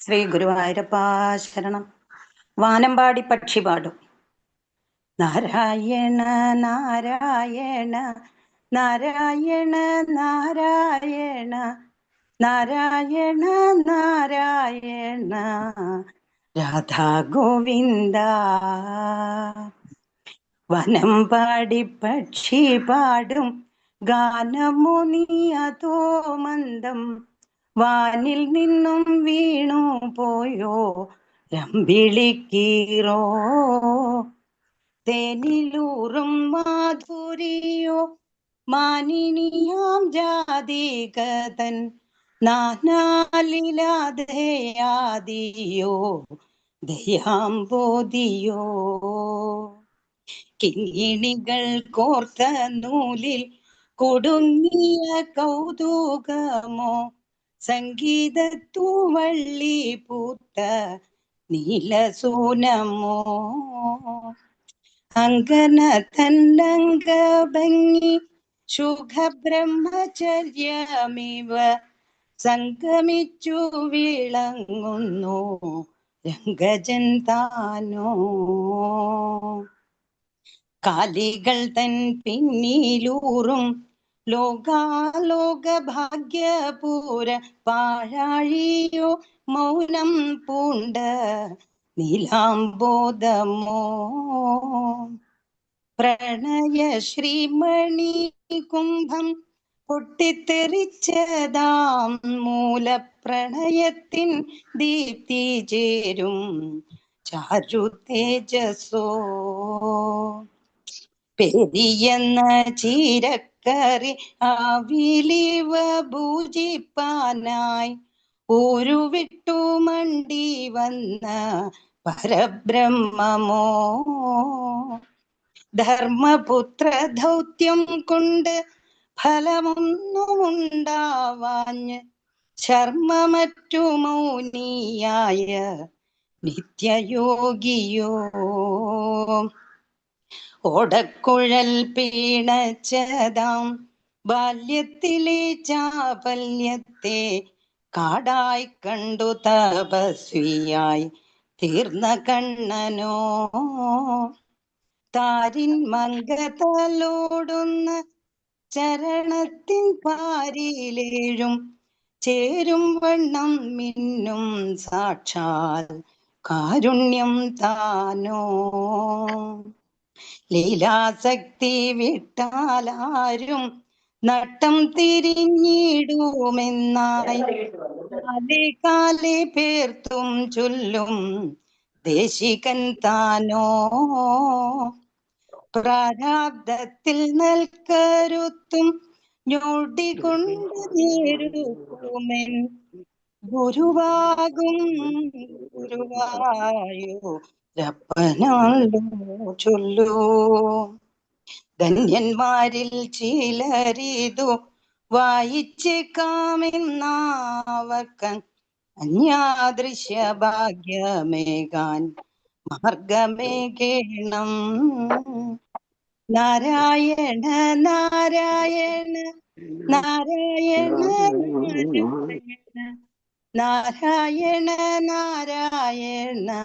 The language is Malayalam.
ശ്രീ ഗുരുവായൂരപ്പ ശരണം. വാനമ്പാടി പക്ഷി പാടും. നാരായണ നാരായണ നാരായണ നാരായണ നാരായണ നാരായണ രാധാ ഗോവിന്ദ. വനം പാടി പക്ഷി പാടും. ഗാനമോ നീ അതോ മന്ദം. വാനിൽ നിന്നും വീണു പോയോ? രമ്പിളിക്കീറോ? തേനിലൂറും മാധുരിയോ? മാനിനിയാം ജാതികതൻ നാനാലിലാതയാദിയോ ദയാംബോധിയോ കിങ്ങിണികൾ കോർത്ത നൂലിൽ കൊടുങ്ങിയ കൗതുകമോ? സംഗീതത്തു വള്ളി പൂത്ത നീലസൂനമോ അങ്കന തന്നംഗ ഭംഗി സുഖബ്രഹ്മചര്യമിവ സംഗമിച്ചു വിളങ്ങുന്നു രംഗജൻ താനോ കാലികൾ തൻ പിന്നിലൂറും ലോകാലോക ഭാഗ്യപൂര പാഴാഴിയോ മൗനം പൂണ്ട നീലാംബോധമോ? പ്രണയ ശ്രീമണി കുംഭം പൊട്ടിത്തെറിച്ചതാം മൂലപ്രണയത്തിൻ ദീപ്തി ചേരും ചാരു തേജസോ. പെരിയെന്ന ചീരക്കറി ആവിലിവ ഭൂജിപ്പാനായി. ഒരു വിട്ടു മണ്ടി വന്ന പരബ്രഹ്മമോ? ധർമ്മപുത്ര ദൗത്യം കൊണ്ട് ഫലമൊന്നുമുണ്ടാവാഞ്ഞ് ശർമ്മമറ്റു മൗനിയായ നിത്യയോഗിയോ? ഓടക്കുഴൽ പീണച്ചതാം. ബാല്യത്തിലെ ചാബല്യത്തെ കാടായി കണ്ടു തപസ്വിയായി തീർന്ന കണ്ണനോ. താരിൻ മംഗതലോടുന്ന ചരണത്തിൻ പാരിയിലേഴും ചേരും വണ്ണം മിന്നും സാക്ഷാൽ കാരുണ്യം താനോ. ലീലാസക്തി വിട്ടാലാരും നട്ടം തിരിഞ്ഞിടുമെന്നായി. കാലേ കാലേ പേർത്തും ചൊല്ലും ദേശികൻ താനോ. പ്രാരാബ്ദത്തിൽ നൽകരുത്തും ഞൊടി കൊണ്ട് നേരുമെൻ ഗുരുവാകും ഗുരുവായോ. ധന്യന്മാരിൽ ചിലരിതു വായിച്ചേക്കാമെന്നാവർക്കൻ അന്യാദൃശ്യ ഭാഗ്യമേകാൻ മാർഗമേകേണം. നാരായണ നാരായണ നാരായണ നാരായണ നാരായണ.